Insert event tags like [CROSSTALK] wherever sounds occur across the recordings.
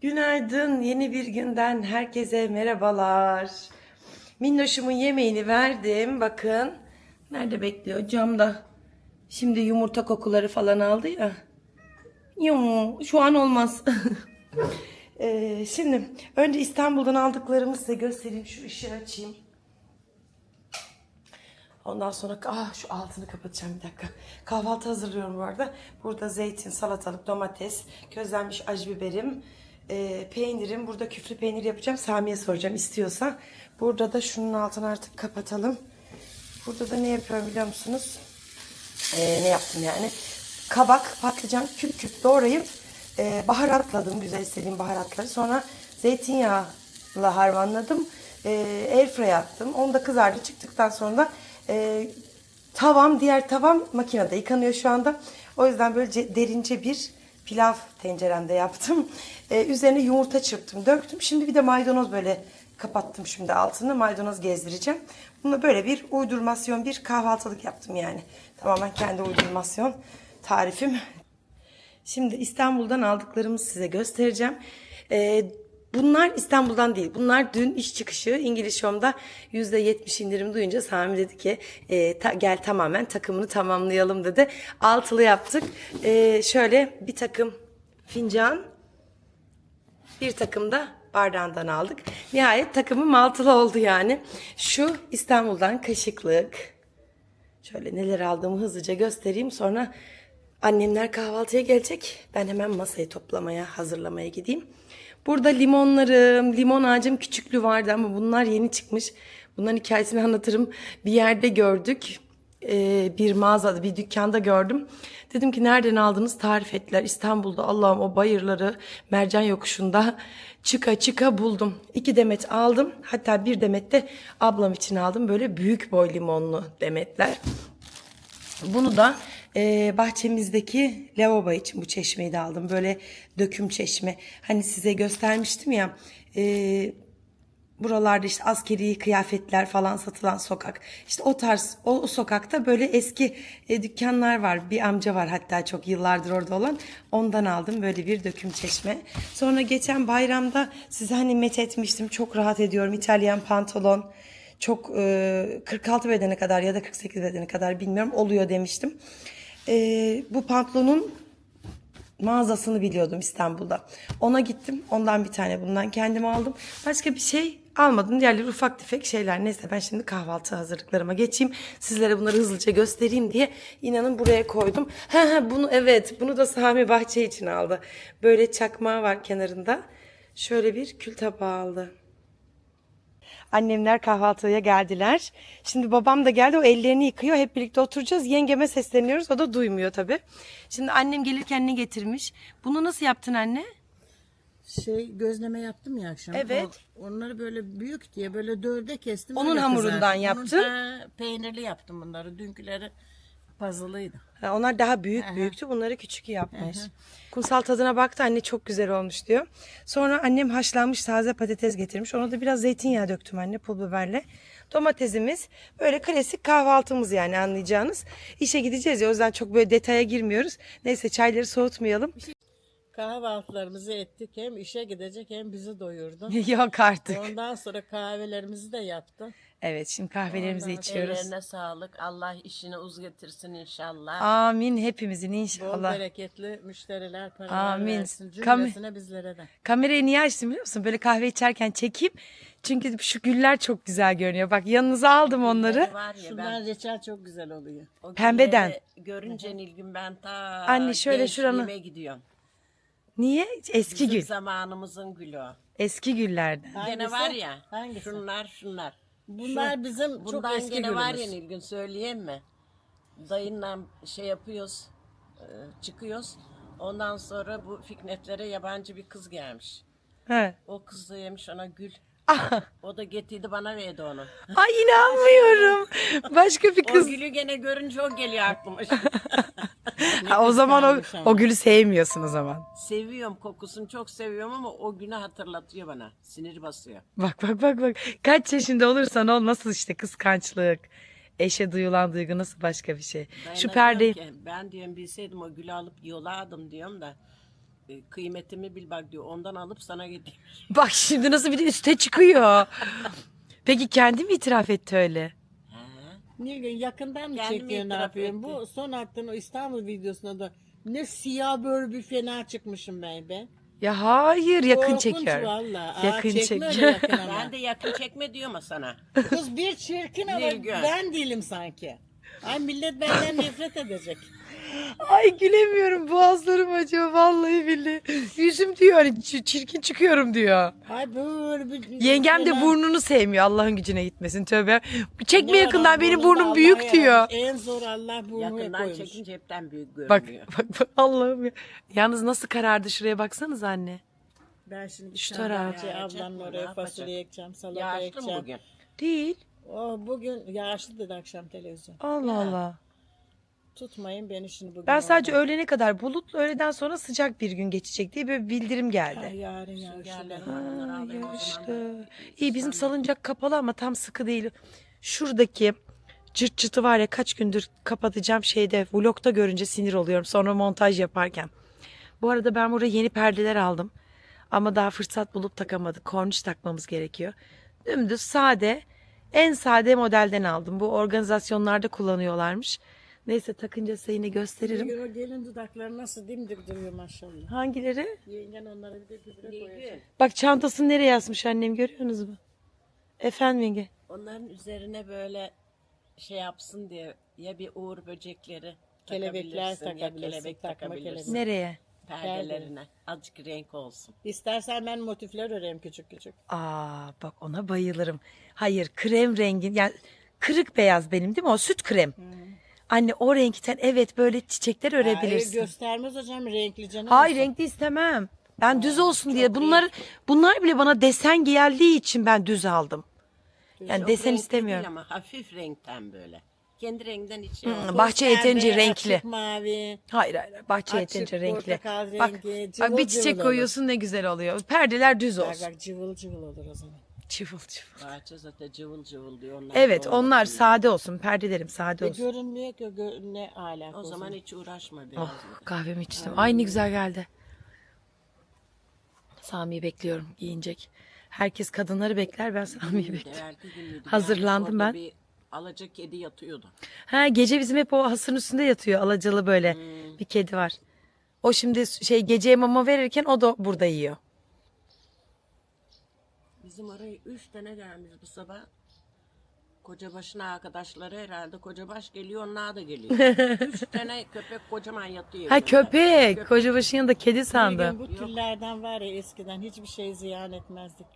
Günaydın. Yeni bir günden herkese merhabalar. Minnoşumun yemeğini verdim. Bakın. Nerede bekliyor? Camda. Şimdi yumurta kokuları falan aldı ya. Yum, şu an olmaz. [LAUGHS] Ee, şimdi önce İstanbul'dan aldıklarımı size göstereyim. Şu ışığı açayım. Ondan sonra ah şu altını kapatacağım bir dakika. Kahvaltı hazırlıyorum bu arada. Burada zeytin, salatalık, domates, közlenmiş acı biberim, e, peynirim. Burada küflü peynir yapacağım. Sami'ye soracağım istiyorsa. Burada da şunun altını artık kapatalım. Burada da ne yapıyorum biliyor musunuz? Ee, ne yaptım yani? Kabak, patlıcan küp küp doğrayıp e, baharatladım. Güzel istediğim baharatları. Sonra zeytinyağla harmanladım. E, airfryer'a attım. Onu da kızardı. Çıktıktan sonra da e, tavam, diğer tavam makinede yıkanıyor şu anda. O yüzden böyle ce- derince bir pilav tenceremde yaptım. E, üzerine yumurta çırptım, döktüm. Şimdi bir de maydanoz böyle kapattım şimdi altını. Maydanoz gezdireceğim. Bunu böyle bir uydurmasyon, bir kahvaltılık yaptım yani. Tamamen kendi uydurmasyon tarifim. Şimdi İstanbul'dan aldıklarımı size göstereceğim. Ee, bunlar İstanbul'dan değil. Bunlar dün iş çıkışı İngiliz Home'da %70 indirim duyunca Sami dedi ki e, ta- gel tamamen takımını tamamlayalım dedi. Altılı yaptık. Ee, şöyle bir takım fincan, bir takım da bardağından aldık. Nihayet takımım altılı oldu yani. Şu İstanbul'dan kaşıklık. Şöyle neler aldığımı hızlıca göstereyim. Sonra annemler kahvaltıya gelecek. Ben hemen masayı toplamaya, hazırlamaya gideyim. Burada limonlarım, limon ağacım küçüklüğü vardı ama bunlar yeni çıkmış. Bunların hikayesini anlatırım. Bir yerde gördük. Ee, bir mağazada, bir dükkanda gördüm. Dedim ki nereden aldınız? Tarif ettiler. İstanbul'da Allah'ım o bayırları mercan yokuşunda çıka çıka buldum. İki demet aldım. Hatta bir demet de ablam için aldım. Böyle büyük boy limonlu demetler. Bunu da e, bahçemizdeki lavabo için bu çeşmeyi de aldım. Böyle döküm çeşme. Hani size göstermiştim ya. E, buralarda işte askeri kıyafetler falan satılan sokak. İşte o tarz o, o sokakta böyle eski e, dükkanlar var. Bir amca var hatta çok yıllardır orada olan. Ondan aldım böyle bir döküm çeşme. Sonra geçen bayramda size hani met etmiştim. Çok rahat ediyorum. İtalyan pantolon. Çok e, 46 bedene kadar ya da 48 bedene kadar bilmiyorum oluyor demiştim. E, bu pantolonun mağazasını biliyordum İstanbul'da. Ona gittim. Ondan bir tane bundan kendime aldım. Başka bir şey almadım. Diğerleri ufak tefek şeyler. Neyse ben şimdi kahvaltı hazırlıklarıma geçeyim. Sizlere bunları hızlıca göstereyim diye inanın buraya koydum. He bunu evet bunu da Sami Bahçe için aldı. Böyle çakmağı var kenarında. Şöyle bir kül tabağı aldı. Annemler kahvaltıya geldiler. Şimdi babam da geldi. O ellerini yıkıyor. Hep birlikte oturacağız. Yengeme sesleniyoruz. O da duymuyor tabii. Şimdi annem gelirken ne getirmiş? Bunu nasıl yaptın anne? Şey gözleme yaptım ya akşam. Evet. O- onları böyle büyük diye böyle dörde kestim. Onun hamurundan kızarttım. yaptın? Onun, ha, peynirli yaptım bunları. Dünküleri puzzle'ıydı. Ha, onlar daha büyük büyüktü. Bunları küçük yapmış. Kumsal tadına baktı. Anne çok güzel olmuş diyor. Sonra annem haşlanmış taze patates getirmiş. Ona da biraz zeytinyağı döktüm anne pul biberle. Domatesimiz böyle klasik kahvaltımız yani anlayacağınız. İşe gideceğiz ya o yüzden çok böyle detaya girmiyoruz. Neyse çayları soğutmayalım. Kahvaltılarımızı ettik. Hem işe gidecek hem bizi doyurdu. [LAUGHS] Yok artık. Ondan sonra kahvelerimizi de yaptı. Evet şimdi kahvelerimizi içiyoruz. Ellerine sağlık. Allah işini uz getirsin inşallah. Amin hepimizin Bol inşallah. bereketli müşteriler paralar Amin. versin. Kam- Cümlesine bizlere de. Kamerayı niye açtım biliyor musun? Böyle kahve içerken çekeyim. Çünkü şu güller çok güzel görünüyor. Bak yanınıza aldım onları. Var ya Şunlar ben reçel çok güzel oluyor. o Pembeden. Görünce Nilgün ben ta Anne şöyle şuranı- gidiyorum. Niye? Eski Bizim gül. zamanımızın gülü o. Eski güllerden. Gene Hangisi? var ya. Hangisi? Şunlar şunlar. Bunlar bizim çok Bundan eski gene var ya gülümüz. Nilgün söyleyeyim mi? Dayınla şey yapıyoruz. e, Çıkıyoruz. Ondan sonra bu fiknetlere yabancı bir kız gelmiş. He. O kız da yemiş ona gül. Ah, O da getirdi bana verdi onu. Ay inanmıyorum. [LAUGHS] Başka bir O kız. gülü gene görünce o geliyor aklıma. [LAUGHS] Ha, o zaman o, o gülü sevmiyorsun o zaman. Seviyorum kokusunu çok seviyorum ama o günü hatırlatıyor bana. Sinir basıyor. Bak bak bak bak. Kaç yaşında olursan ol nasıl işte kıskançlık. Eşe duyulan duygu nasıl başka bir şey. Şu perdeyi. ki. Ben diyorum bilseydim o gülü alıp yolardım diyorum da. e, kıymetimi bil bak diyor. Ondan alıp sana gideyim. Bak şimdi nasıl bir de üste çıkıyor. [LAUGHS] Peki kendi mi itiraf etti öyle? Nilgün yakından mı Kendimi çekiyor ne itiraf yapıyorsun? Bu son attığın o İstanbul videosunda da ne siyah böyle bir fena çıkmışım ben be. Ya hayır yakın Korkunç çekiyor. valla. Yakın yakın [LAUGHS] ama. Ben de yakın çekme diyor ama sana. Kız bir çirkin ama Nilgün. ben değilim sanki. Ay millet benden nefret edecek. Ay gülemiyorum boğazlarım acıyor vallahi billahi. Yüzüm diyor hani ç- çirkin çıkıyorum diyor. Ay böyle bir... Yengem de burnunu sevmiyor Allah'ın gücüne gitmesin tövbe. Çekme Ne yakından adam benim burnum büyük diyor. En zor Allah burnu hep Yakından koymuş. çekince hepten büyük Bak, görünüyor. bak bak Allah'ım ya. Yalnız nasıl karardı şuraya baksanız anne. Ben şimdi Şu bir tane taraf. bahçeye Yağacak ablamla mı? Ne oraya yapacak? fasulye ekeceğim, salata Yağışlı mı ekeceğim. bugün? Değil. Oh, bugün yağışlı dedi akşam televizyon. Allah Allah. Tutmayın beni şimdi bugün. Ben sadece orada. öğlene kadar bulutlu öğleden sonra sıcak bir gün geçecek diye böyle bildirim geldi. yarın yağışlı. Ha, zaman. yaşlı. İyi bizim salıncak kapalı ama tam sıkı değil. Şuradaki cırt çıtı var ya kaç gündür kapatacağım şeyde vlogta görünce sinir oluyorum sonra montaj yaparken. Bu arada ben buraya yeni perdeler aldım. Ama daha fırsat bulup takamadık. Korniş takmamız gerekiyor. Dümdüz sade en sade modelden aldım. Bu organizasyonlarda kullanıyorlarmış. Neyse takınca size yine gösteririm. Bugün o gelin dudakları nasıl dimdik duruyor maşallah. Hangileri? Yengen onlara bir de gübre koyacak. Bak çantasını nereye yazmış annem görüyorsunuz mu? Efendim yenge. Onların üzerine böyle şey yapsın diye ya bir uğur böcekleri Kelebekler takabilirsin, ya takabilirsin, kelebek takma takabilirsin kelebek. Nereye? perdelerine. Azıcık renk olsun. İstersen ben motifler öreyim küçük küçük. Aa bak ona bayılırım. Hayır krem rengi yani kırık beyaz benim değil mi o süt krem. Anne o renkten evet böyle çiçekler Hayır örebilirsin. göstermez hocam renkli canım. Hayır olsun. renkli istemem. Ben düz olsun diye bunlar bunlar bile bana desen geldiği için ben düz aldım. Yani Çok desen istemiyorum. Ama hafif renkten böyle. Kendi renginden hiç olmaz. bahçe yeterince renkli. Açık mavi. Hayır hayır bahçe Açık yeterince renkli. Bak, rengi, bak cıvıl bir çiçek cıvıl olur. koyuyorsun ne güzel oluyor. Perdeler düz Bak olsun. bak cıvıl cıvıl olur o zaman. Çivıl çivıl. Bahçe zaten cıvıl cıvıl diyor. Onlar Evet onlar diye. sade olsun. Perdelerim sade E, olsun. görünmüyor ki gö- ne alaka O zaman hiç uğraşma biraz. Oh kahvemi içtim. Ay ne güzel geldi. Sami'yi bekliyorum giyinecek. Herkes kadınları bekler ben Sami'yi bekliyorum. Değerli. Hazırlandım Orada ben. Bir alacak kedi yatıyordu. Ha gece bizim hep o hasırın üstünde yatıyor alacalı böyle bir kedi var. O şimdi şey geceye mama verirken o da burada yiyor. Bizim oraya üç tane gelmiş bu sabah. Kocabaş'ın arkadaşları herhalde. Kocabaş geliyor, onlar da geliyor. [LAUGHS] üç tane köpek kocaman yatıyor. Ha evinde. köpek. Kocabaşın yanında kedi sandım. bu tüllerden var ya eskiden hiçbir şey ziyan etmezdik.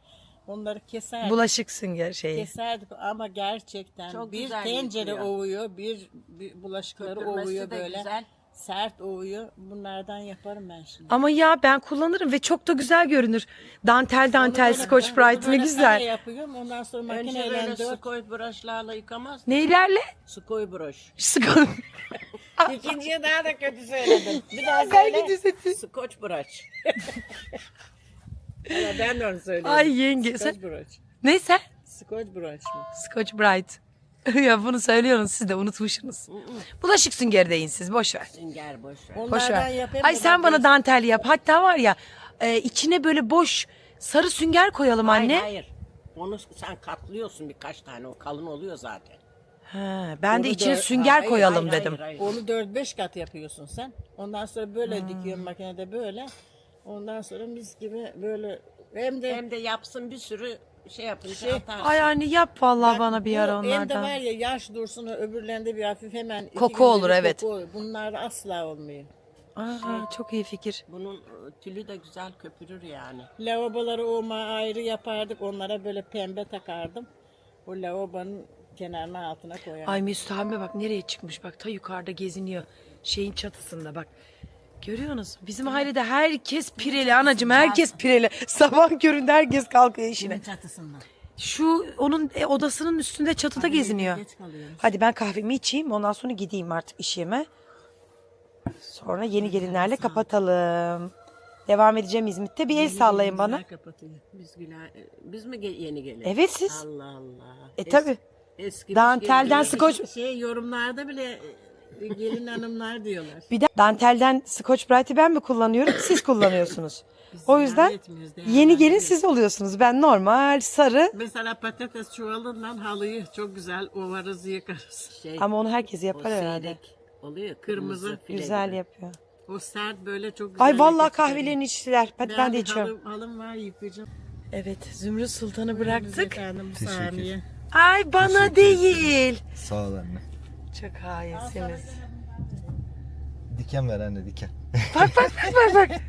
Onları keserdik. Bulaşık sünger şeyi. Keserdik ama gerçekten Çok bir güzel tencere yıkıyor. ovuyor, bir, bir bulaşıkları Köpürmesi ovuyor de böyle. güzel. Sert ovuyor. Bunlardan yaparım ben şimdi. Ama ya ben kullanırım ve çok da güzel görünür. Dantel dantel böyle- Scotch Brite ne böyle kare güzel. yapıyorum. Ondan sonra Önce makineyle böyle dört. skoy brushlarla yıkamaz. Neylerle? Skoy brush. Scotch. [LAUGHS] İkinciye daha da kötü söyledim. Bir daha Belki söyle. düzeltin. Scotch brush. [LAUGHS] Ama ben de onu söylüyorum. Ay yenge. Scotch Sen... brush. Neyse. Scotch brush mı? Scotch Brite. [LAUGHS] ya bunu söylüyorsunuz siz de unutmuşsunuz. Bulaşık süngeri deyin siz boş ver. Sünger boş ver. Boş Onlardan ver. yapayım Ay sen bana dantel yap. Hatta var ya e, içine böyle boş sarı sünger koyalım anne. Hayır hayır. Onu sen katlıyorsun birkaç tane. O kalın oluyor zaten. Ha, ben de Onu içine da- sünger Hayır, koyalım Hayır, dedim. hayır, hayır. Onu 4-5 kat yapıyorsun sen. Ondan sonra böyle Hmm. dikiyorsun makinede böyle. Ondan sonra mis gibi böyle hem de Hem de yapsın bir sürü şey yapınca Şey- atarsın. Ay anne yap vallahi Bak, bana bir ara Hem de onlardan. var ya yaş dursun öbürlerinde bir hafif hemen. Koku olur, evet. koku olur. Bunlar asla olmuyor. Aa, çok iyi fikir. Bunun e, tülü de güzel köpürür yani. Lavaboları oma ayrı yapardık. Onlara böyle pembe takardım. O lavabonun kenarına altına koyardım. Ay Mesut abime bak nereye çıkmış bak ta yukarıda geziniyor. Şeyin çatısında bak. Görüyorsunuz bizim ailede herkes pireli anacığım herkes pireli. [LAUGHS] Sabah köründe herkes kalkıyor işine. çatısından. Şu onun e, odasının üstünde çatıda geziniyor. Geç kalıyoruz. Hadi ben kahvemi içeyim ondan sonra gideyim artık iş yerime. Sonra yeni gelinlerle kapatalım. Devam edeceğim İzmit'te. Bir el sallayın bana. Kapatıyor. Biz güler, e, biz mi ge- yeni gelelim? Evet siz. Allah Allah. E Es- tabi. Eski Dantelden skoç- Şey yorumlarda bile gelin hanımlar diyorlar. Bir de dantelden Scotch Brite'i ben mi kullanıyorum? Siz kullanıyorsunuz. O yüzden yeni gelin siz oluyorsunuz. Ben normal sarı Mesela patates çuvalından halıyı çok güzel ovarız yıkarız. Şey, ama onu herkes yapar O herhalde. seyrek oluyor. Kırmızı, Kırmızı. file Güzel gibi. yapıyor. o sert böyle çok güzel. Ay vallahi kahvelerini içtiler. Hadi ben, de bir içiyorum. Halım, halım var yıkayacağım. Evet Zümrüt Sultan'ı Bıraktık. bıraktık. Efendim Teşekkür saniye. Ay bana değil. Sağ ol anne. Çok hainsiniz. Diken ver anne diken. Bak bak bak bak bak. [LAUGHS]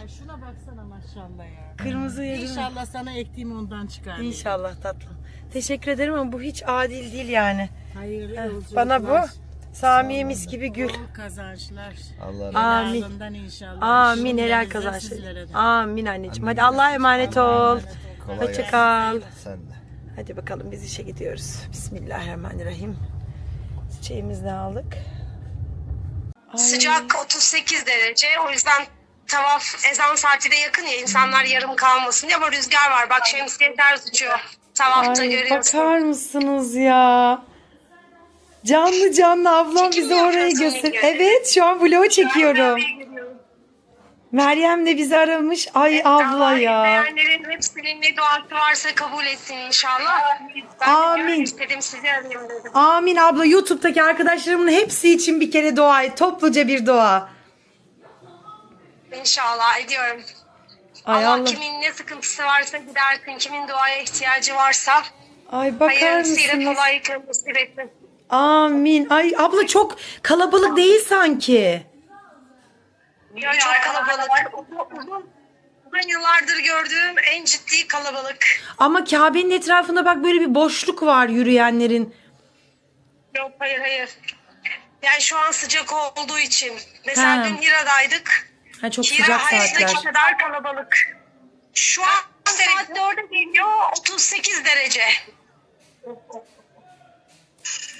Ay şuna baksana maşallah ya. Kırmızı yedim. İnşallah sana ektiğim ondan çıkar. İnşallah tatlım. Teşekkür ederim ama bu hiç adil değil yani. Hayırlı yolculuklar. Bana bu Samiye mis gibi gül. Bol kazançlar. Allah razı Amin. Helalından inşallah. Amin helal kazançlar. Amin anneciğim. Hadi Allah'a emanet ol. Hoşça kal. Sen de. Hadi bakalım biz işe gidiyoruz. Bismillahirrahmanirrahim. Çiçeğimizi de aldık. Ay, Sıcak 38 derece. O yüzden tavaf ezan saati de yakın ya insanlar yarım kalmasın diye ama rüzgar var. Bak şemsiye ters uçuyor. Tavafta ay görüyorsun. bakar mısınız ya? Canlı canlı ablam Çekim bize orayı göster. Evet şu an vlog çekiyorum. Meryem de bizi aramış. Ay abla ya. Beğenlerin hepsinin ne duası varsa kabul etsin inşallah. Ben Amin. de istedim sizi arayayım dedim. Amin abla YouTube'daki arkadaşlarımın hepsi için bir kere dua et. Topluca bir dua. İnşallah ediyorum. Ay Allah, Allah. kimin ne sıkıntısı varsa gidersin. Kimin duaya ihtiyacı varsa Ay bakar hayırlısıyla mısınız? kolaylıkla nasip etsin. Amin. Ay abla çok kalabalık değil sanki. Çok kalabalık. Uzun, yıllardır gördüğüm en ciddi kalabalık. Ama Kabe'nin etrafında bak böyle bir boşluk var yürüyenlerin. Yok hayır hayır. Yani şu an sıcak olduğu için. Mesela Ha. dün Hira'daydık. Ha, çok Hira sıcak saatler. kadar kalabalık. Şu an saat 4'e geliyor 38 derece.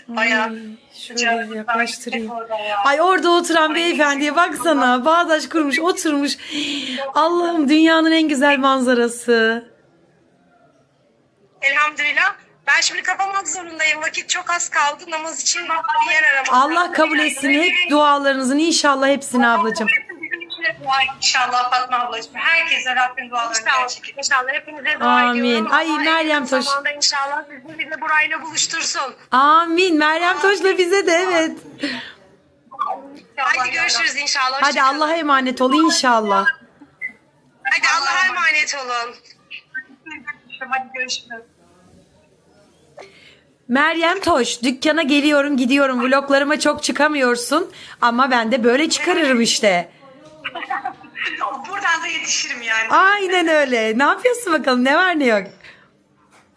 Bayağı Ay, şöyle yaklaştırayım. Ay orada oturan beyefendiye baksana. Bağdaş kurmuş oturmuş. Allah'ım dünyanın en güzel manzarası. Elhamdülillah. Ben şimdi kapamak zorundayım. Vakit çok az kaldı. Namaz için bir yer aramam. Allah kabul etsin hep dualarınızın inşallah hepsini ablacığım. De dua İnşallah Fatma ablacığım. Herkese Rabbim dualarını gerçekleştirsin. İnşallah hepinize dua Amin. ediyorum. Ay, Meryem Toş. zamanda inşallah sizi bize burayla buluştursun. Amin. Meryem Toş'la bize de evet. Hadi görüşürüz inşallah. Hadi. Allah'a emanet ol inşallah. Hadi Allah'a emanet olun. Hadi görüşürüz. Meryem Toş dükkana geliyorum gidiyorum vloglarıma çok çıkamıyorsun ama ben de böyle çıkarırım [LAUGHS] işte. Buradan da yetişirim yani. Aynen öyle. Ne yapıyorsun bakalım ne var ne yok.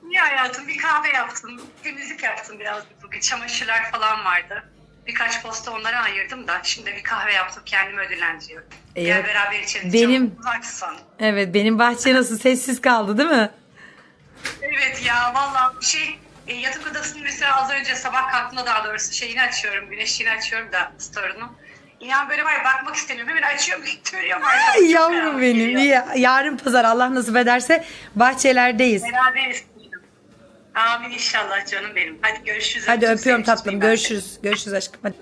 İyi hayatım bir kahve yaptım. Temizlik yaptım biraz bugün. Çamaşırlar falan vardı. Birkaç posta onlara ayırdım da şimdi bir kahve yaptım kendimi ödüllendiriyorum. Evet. Gel beraber içelim. Benim- Varsa. Evet benim bahçe nasıl sessiz kaldı değil mi? Evet ya vallahi şey e, yatak odasının mesela az önce sabah kalktığımda daha doğrusu şeyini açıyorum. Güneşliğini açıyorum da store'unu. İnan böyle var ya bakmak istemiyorum. Hemen açıyorum. [LAUGHS] Görüyorum. Ay yavrum benim. İyi. Yarın pazar Allah nasip ederse bahçelerdeyiz. Beraberiz. Amin inşallah canım benim. Hadi görüşürüz. Hadi Öptüm öpüyorum tatlım. İyi bak. Görüşürüz. Görüşürüz aşkım. Hadi.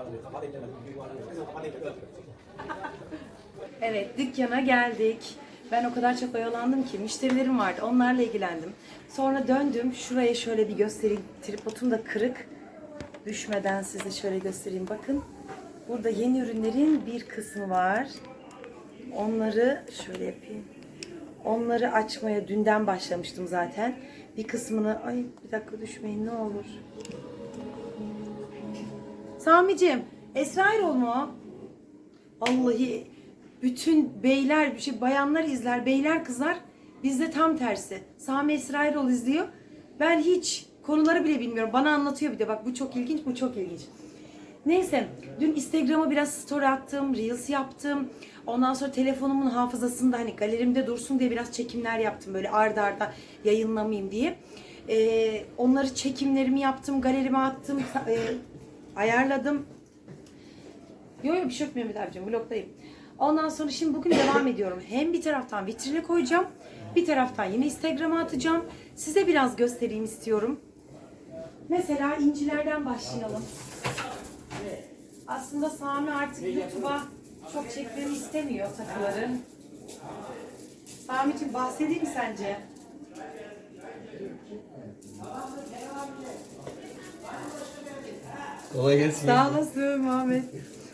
[LAUGHS] Evet dükkana geldik. Ben o kadar çok oyalandım ki müşterilerim vardı. Onlarla ilgilendim. Sonra döndüm. Şuraya şöyle bir göstereyim. Tripodum da kırık. Düşmeden size şöyle göstereyim. Bakın. Burada yeni ürünlerin bir kısmı var. Onları şöyle yapayım. Onları açmaya dünden başlamıştım zaten. Bir kısmını ay bir dakika düşmeyin ne olur. Sami'cim Esra Erol mu? o? Vallahi bütün beyler, bir şey bayanlar izler, beyler kızlar. Bizde tam tersi. Sami Esra Erol izliyor. Ben hiç konuları bile bilmiyorum. Bana anlatıyor bir de. Bak bu çok ilginç, bu çok ilginç. Neyse, dün Instagram'a biraz story attım, reels yaptım. Ondan sonra telefonumun hafızasında hani galerimde dursun diye biraz çekimler yaptım. Böyle arda arda yayınlamayayım diye. Ee, onları çekimlerimi yaptım, galerime attım, [LAUGHS] e, ayarladım. Yok yok bir şey yok Mehmet abicim vlogdayım. Ondan sonra şimdi bugün devam ediyorum. Hem bir taraftan vitrine koyacağım. Bir taraftan yine Instagram'a atacağım. Size biraz göstereyim istiyorum. Mesela incilerden başlayalım. Aslında Sami artık YouTube'a çok çekmemi istemiyor takıları. Sami'ciğim bahsedeyim sence? Kolay gelsin. Sağ olasın Muhammed.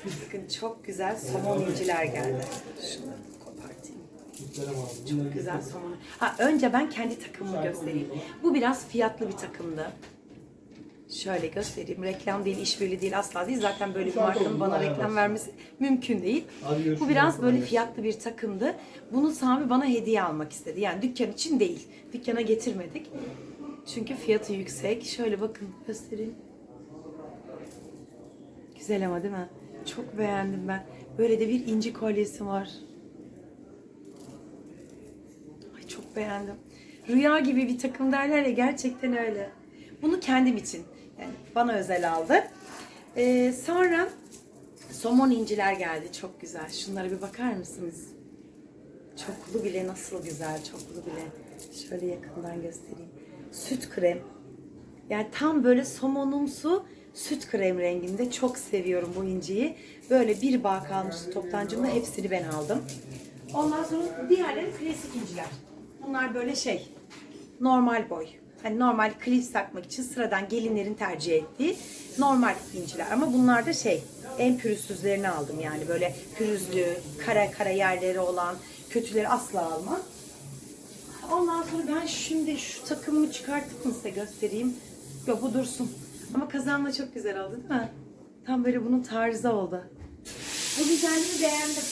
Bakın çok güzel somon inciler geldi. Şunları kopartayım. Çok güzel somon. Ha önce ben kendi takımımı göstereyim. Bu biraz fiyatlı bir takımdı. Şöyle göstereyim. Reklam değil, işbirliği değil, asla değil. Zaten böyle bir markanın bana reklam vermesi mümkün değil. Bu biraz böyle fiyatlı bir takımdı. Bunu Sami bana hediye almak istedi. Yani dükkan için değil. Dükkana getirmedik. Çünkü fiyatı yüksek. Şöyle bakın göstereyim. Güzel ama değil mi? Çok beğendim ben. Böyle de bir inci kolyesi var. Ay çok beğendim. Rüya gibi bir takım derler ya gerçekten öyle. Bunu kendim için yani bana özel aldı. Ee, sonra somon inciler geldi. Çok güzel. Şunlara bir bakar mısınız? Çoklu bile nasıl güzel. Çoklu bile. Şöyle yakından göstereyim. Süt krem. Yani tam böyle somonumsu süt krem renginde. Çok seviyorum bu inciyi. Böyle bir bağ kalmıştı toptancımda. Hepsini ben aldım. Ondan sonra diğerleri klasik inciler. Bunlar böyle şey normal boy. Hani normal klips takmak için sıradan gelinlerin tercih ettiği normal inciler. Ama bunlar da şey en pürüzsüzlerini aldım yani böyle pürüzlü, kara kara yerleri olan kötüleri asla almam. Ondan sonra ben şimdi şu takımımı çıkartıp mı size göstereyim? Yok bu dursun. Ama kazanla çok güzel oldu değil mi? Tam böyle bunun tarzı oldu. Bu güzelliği beğendim.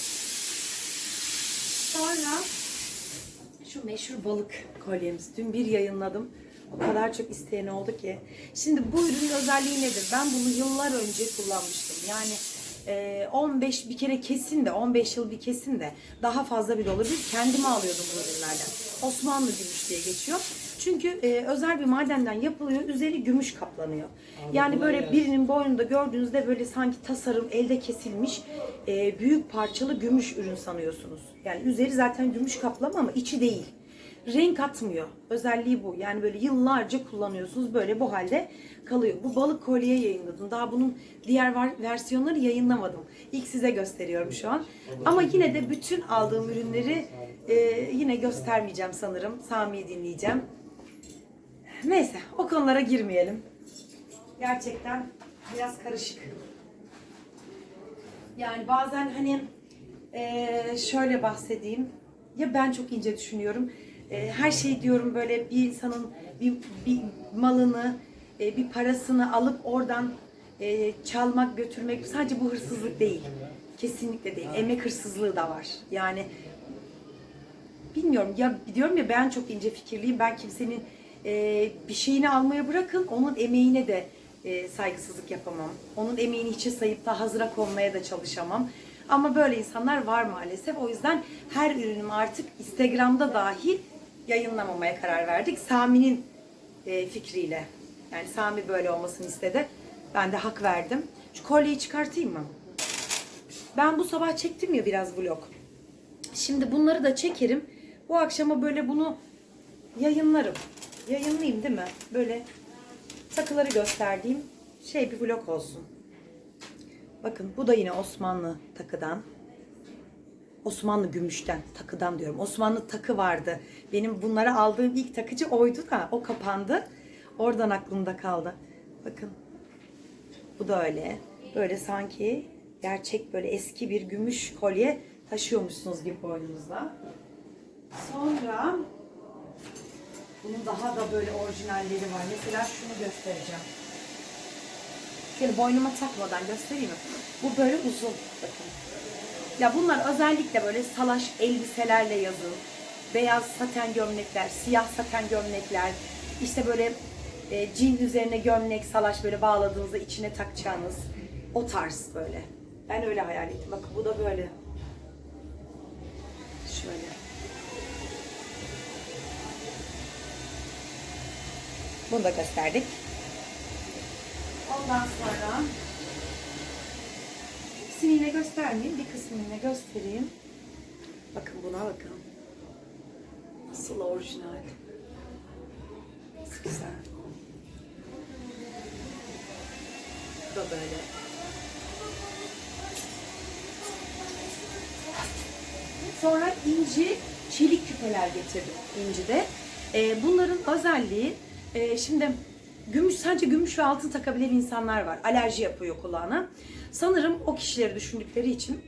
Sonra şu meşhur balık kolyemiz. Dün bir yayınladım. O kadar çok isteyen oldu ki. Şimdi bu ürünün özelliği nedir? Ben bunu yıllar önce kullanmıştım. Yani e, 15 bir kere kesin de 15 yıl bir kesin de daha fazla bile olabilir. Kendime alıyordum bu ürünlerden. Osmanlı gümüş diye geçiyor. Çünkü e, özel bir madenden yapılıyor. Üzeri gümüş kaplanıyor. Yani böyle birinin boynunda gördüğünüzde böyle sanki tasarım elde kesilmiş e, büyük parçalı gümüş ürün sanıyorsunuz. Yani üzeri zaten gümüş kaplama ama içi değil renk atmıyor. Özelliği bu. Yani böyle yıllarca kullanıyorsunuz. Böyle bu halde kalıyor. Bu balık kolye yayınladım. Daha bunun diğer var, versiyonları yayınlamadım. İlk size gösteriyorum şu an. Ama yine de bütün aldığım ürünleri e, yine göstermeyeceğim sanırım. Sami'yi dinleyeceğim. Neyse o konulara girmeyelim. Gerçekten biraz karışık. Yani bazen hani eee, şöyle bahsedeyim. Ya ben çok ince düşünüyorum. Eee, her şey diyorum böyle bir insanın bir, bir malını, eee, bir parasını alıp oradan eee, çalmak, götürmek sadece bu hırsızlık değil. Kesinlikle değil. Emek hırsızlığı da var. Yani bilmiyorum ya diyorum ya ben çok ince fikirliyim. Ben kimsenin e, bir şeyini almaya bırakın onun emeğine de e, saygısızlık yapamam. Onun emeğini hiçe sayıp da hazıra konmaya da çalışamam. Ama böyle insanlar var maalesef. O yüzden her ürünümü artık Instagram'da dahil yayınlamamaya karar verdik. Sami'nin e, fikriyle. Yani Sami böyle olmasını istedi. Ben de hak verdim. Şu kolyeyi çıkartayım mı? Ben bu sabah çektim ya biraz vlog. Şimdi bunları da çekerim. Bu akşama böyle bunu yayınlarım. Yayınlayayım değil mi? Böyle takıları gösterdiğim şey bir vlog olsun. Bakın bu da yine Osmanlı takıdan. Osmanlı gümüşten, takıdan diyorum. Osmanlı takı vardı. Benim bunlara aldığım ilk takıcı oydu da o kapandı. Oradan aklımda kaldı. Bakın. Bu da öyle. Böyle sanki gerçek böyle eski bir gümüş kolye taşıyormuşsunuz gibi boynunuzda. Sonra bunun daha da böyle orijinalleri var. Mesela şunu göstereceğim. Şöyle boynuma takmadan göstereyim mi? Bu böyle uzun. Bakın. Ya bunlar özellikle böyle salaş elbiselerle yazın. Beyaz saten gömlekler, siyah saten gömlekler. işte böyle e, cin üzerine gömlek, salaş böyle bağladığınızda içine takacağınız o tarz böyle. Ben öyle hayal ettim. Bakın bu da böyle. Şöyle. Bunu da gösterdik. Ondan sonra hepsini yine göstermeyeyim. Bir kısmını yine göstereyim. Bakın buna bakın. Nasıl orijinal. Nasıl güzel. Bu da böyle. Sonra inci çelik küpeler getirdim incide. Ee, bunların özelliği e, şimdi gümüş sadece gümüş ve altın takabilen insanlar var. Alerji yapıyor kulağına. Sanırım o kişileri düşündükleri için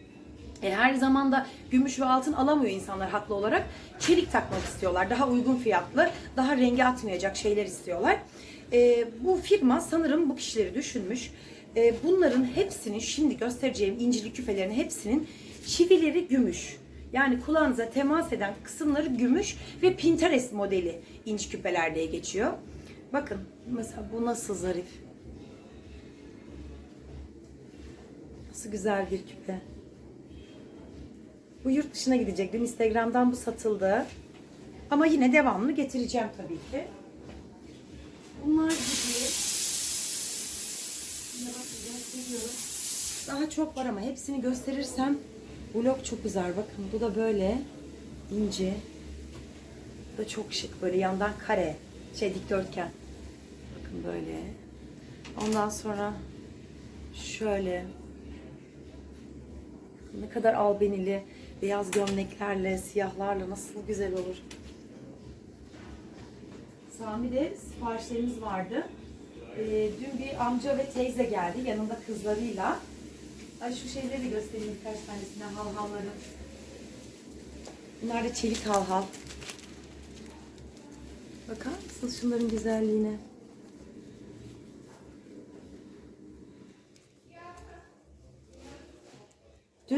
e, her zaman da gümüş ve altın alamıyor insanlar haklı olarak. Çelik takmak istiyorlar. Daha uygun fiyatlı, daha rengi atmayacak şeyler istiyorlar. E, bu firma sanırım bu kişileri düşünmüş. E, bunların hepsinin şimdi göstereceğim incili küpelerin hepsinin çivileri gümüş. Yani kulağınıza temas eden kısımları gümüş ve Pinterest modeli inci küpeler diye geçiyor. Bakın mesela bu nasıl zarif. Nasıl güzel bir küpe. Bu yurt dışına gidecek. Dün Instagram'dan bu satıldı. Ama yine devamını getireceğim tabii ki. Bunlar gibi. Daha çok var ama hepsini gösterirsem vlog çok uzar. Bakın bu da böyle ince. Bu da çok şık. Böyle yandan kare. Şey dikdörtgen. Bakın böyle. Ondan sonra şöyle ne kadar albenili beyaz gömleklerle, siyahlarla nasıl güzel olur. Sami'de siparişlerimiz vardı. Ee, dün bir amca ve teyze geldi yanında kızlarıyla. Ay şu şeyleri de göstereyim birkaç tanesine halhalları. Bunlar da çelik halhal. Bakar mısınız şunların güzelliğine?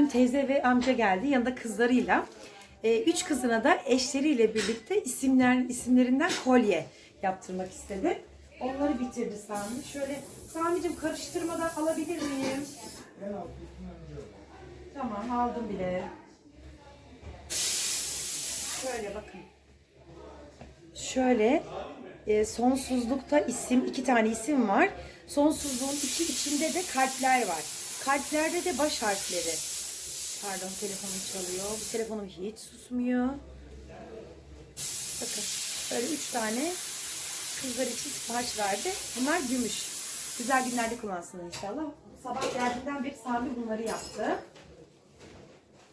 Teyze ve amca geldi yanında kızlarıyla. Ee, üç kızına da eşleriyle birlikte isimler isimlerinden kolye yaptırmak istedi. Onları bitirdi Sami. Şöyle Sami'cim karıştırmadan alabilir miyim? Tamam aldım bile. Şöyle bakın. Şöyle e, sonsuzlukta isim, iki tane isim var. Sonsuzluğun iki içinde de kalpler var. Kalplerde de baş harfleri. Pardon telefonum çalıyor. Bu telefonum hiç susmuyor. Bakın böyle üç tane kızlar için sipariş verdi. Bunlar gümüş. Güzel günlerde kullansın inşallah. Sabah geldiğinden beri Sami bunları yaptı.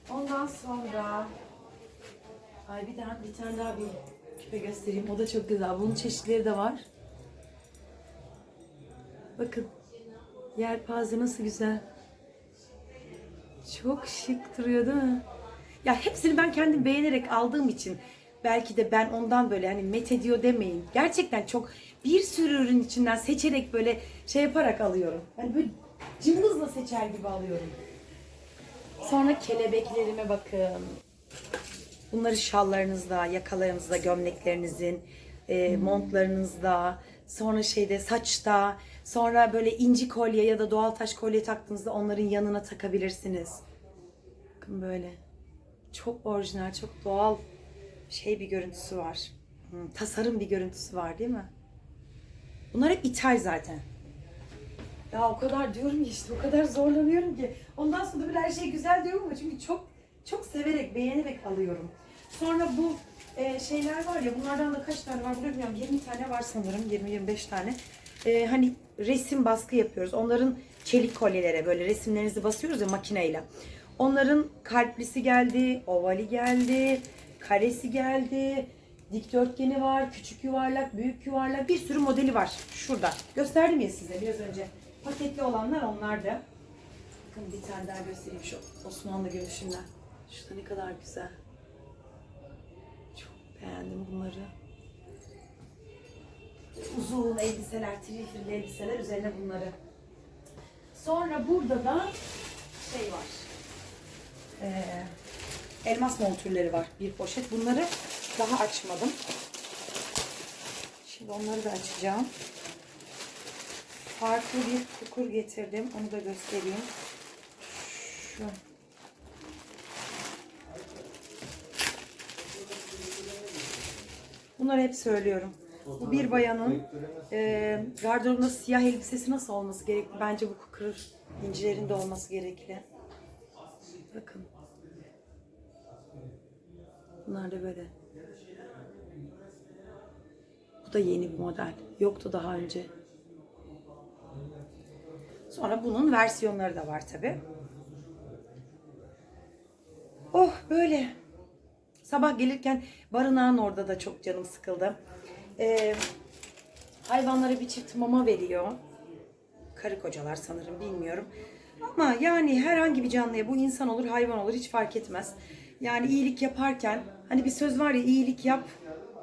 Ondan sonra ay bir tane bir tane daha bir küpe göstereyim. O da çok güzel. Bunun çeşitleri de var. Bakın. Yelpaze nasıl güzel. Çok şık duruyor değil mi? Ya hepsini ben kendim beğenerek aldığım için belki de ben ondan böyle hani met ediyor demeyin. Gerçekten çok bir sürü ürün içinden seçerek böyle şey yaparak alıyorum. Hani böyle cımbızla seçer gibi alıyorum. Sonra kelebeklerime bakın. Bunları şallarınızda, yakalarınızda, gömleklerinizin, e, montlarınızda, sonra şeyde saçta, sonra böyle inci kolye ya da doğal taş kolye taktığınızda onların yanına takabilirsiniz. Bakın böyle. Çok orijinal, çok doğal şey bir görüntüsü var. Hı, tasarım bir görüntüsü var değil mi? Bunlar hep ithal zaten. Ya o kadar diyorum ya işte o kadar zorlanıyorum ki. Ondan sonra böyle her şey güzel diyorum ama çünkü çok çok severek, beğenerek alıyorum. Sonra bu e, şeyler var ya bunlardan da kaç tane var bilmiyorum. 20 tane var sanırım. 20-25 tane. E, hani resim baskı yapıyoruz. Onların çelik kolyelere böyle resimlerinizi basıyoruz ya makineyle. Onların kalplisi geldi, ovali geldi, karesi geldi, dikdörtgeni var, küçük yuvarlak, büyük yuvarlak bir sürü modeli var. Şurada. Gösterdim ya size biraz önce. Paketli olanlar onlar da. Bakın bir tane daha göstereyim şu Osmanlı gümüşünden. Şurada ne kadar güzel. Çok beğendim bunları. Uzun elbiseler, trifirli elbiseler üzerine bunları. Sonra burada da şey var. Ee, elmas montürleri var. Bir poşet. Bunları daha açmadım. Şimdi onları da açacağım. Farklı bir kukur getirdim. Onu da göstereyim. Şu. Bunları hep söylüyorum. Bu bir bayanın e, gardırobunda siyah elbisesi nasıl olması gerekli? Bence bu kıkır incilerin de olması gerekli. Bakın. Bunlar da böyle. Bu da yeni bir model. Yoktu daha önce. Sonra bunun versiyonları da var tabi. Oh böyle. Sabah gelirken barınağın orada da çok canım sıkıldı. Ee, hayvanlara bir çift mama veriyor. Karı kocalar sanırım bilmiyorum. Ama yani herhangi bir canlıya bu insan olur hayvan olur hiç fark etmez. Yani iyilik yaparken hani bir söz var ya iyilik yap,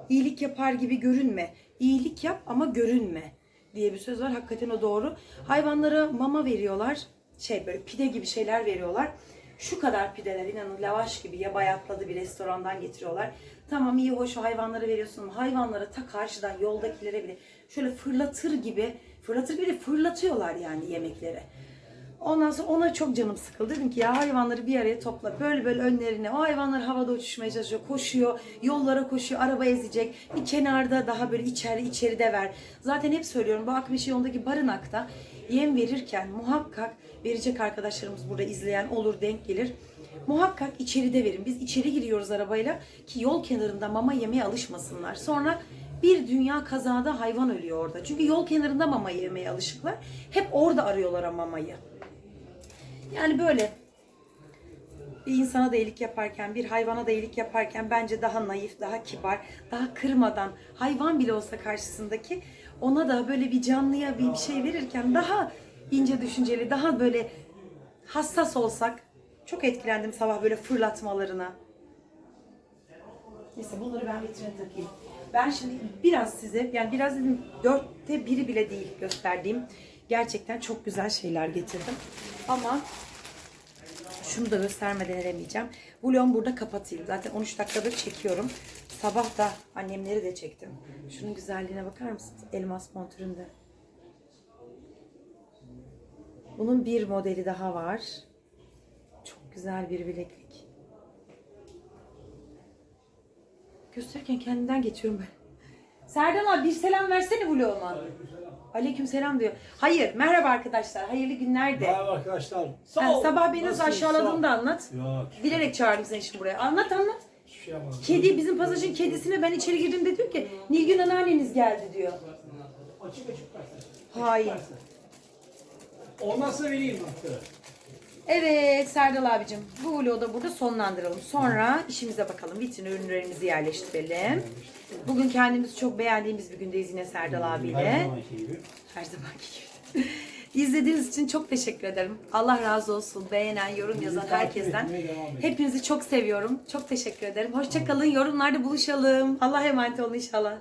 iyilik yapar gibi görünme. İyilik yap ama görünme diye bir söz var. Hakikaten o doğru. Hayvanlara mama veriyorlar. Şey böyle pide gibi şeyler veriyorlar. Şu kadar pideler inanın lavaş gibi ya bayatladı bir restorandan getiriyorlar. Tamam iyi hoş hayvanlara veriyorsun ama hayvanlara ta karşıdan yoldakilere bile şöyle fırlatır gibi fırlatır gibi de fırlatıyorlar yani yemekleri. Ondan sonra ona çok canım sıkıldı. Dedim ki ya hayvanları bir araya topla. Böyle böyle önlerine. O hayvanlar havada uçuşmaya çalışıyor. Koşuyor. Yollara koşuyor. Araba ezecek. Bir kenarda daha böyle içeri içeride ver. Zaten hep söylüyorum. Bu Akmeşe yolundaki barınakta yem verirken muhakkak verecek arkadaşlarımız burada izleyen olur denk gelir. Muhakkak içeride verin. Biz içeri giriyoruz arabayla ki yol kenarında mama yemeye alışmasınlar. Sonra bir dünya kazada hayvan ölüyor orada. Çünkü yol kenarında mama yemeye alışıklar. Hep orada arıyorlar mamayı. Yani böyle bir insana da iyilik yaparken, bir hayvana da iyilik yaparken bence daha naif, daha kibar, daha kırmadan, hayvan bile olsa karşısındaki ona da böyle bir canlıya bir şey verirken daha ince düşünceli, daha böyle hassas olsak. Çok etkilendim sabah böyle fırlatmalarına. Neyse bunları ben vitrine takayım. Ben şimdi biraz size, yani biraz dedim dörtte biri bile değil gösterdiğim. Gerçekten çok güzel şeyler getirdim. Ama şunu da göstermeden edemeyeceğim. Vlogumu burada kapatayım. Zaten 13 dakikadır çekiyorum. Sabah da annemleri de çektim. Şunun güzelliğine bakar mısınız? Elmas montüründe. Bunun bir modeli daha var. Güzel bir bileklik. Gösterirken kendimden geçiyorum ben. Serdal abi bir selam versene vloguma. Aleyküm selam diyor. Hayır merhaba arkadaşlar. Hayırlı günler de. Merhaba arkadaşlar. Sağ Ha, ol. sabah beni nasıl Nasılsın? aşağıladığını da anlat. Yok. Bilerek çağırdım seni şimdi buraya. Anlat anlat. Hiçbir şey yapmadım. Kedi bizim pasajın kedisine ben içeri girdiğimde diyor ki Nilgün anneanneniz geldi diyor. Açık açık versin. Hayır. Sonra vereyim hatta. Evet Serdal abicim bu vlogu da burada sonlandıralım. Sonra işimize bakalım. Vitrin ürünlerimizi yerleştirelim. Bugün kendimizi çok beğendiğimiz bir gündeyiz yine Serdal abiyle. Her zamanki gibi. Her zamanki gibi. [LAUGHS] İzlediğiniz için çok teşekkür ederim. Allah razı olsun. Beğenen, yorum yazan takip herkesten. etmeye devam edin. Hepinizi çok seviyorum. Çok teşekkür ederim. Hoşçakalın. Yorumlarda buluşalım. Allah'a emanet olun inşallah.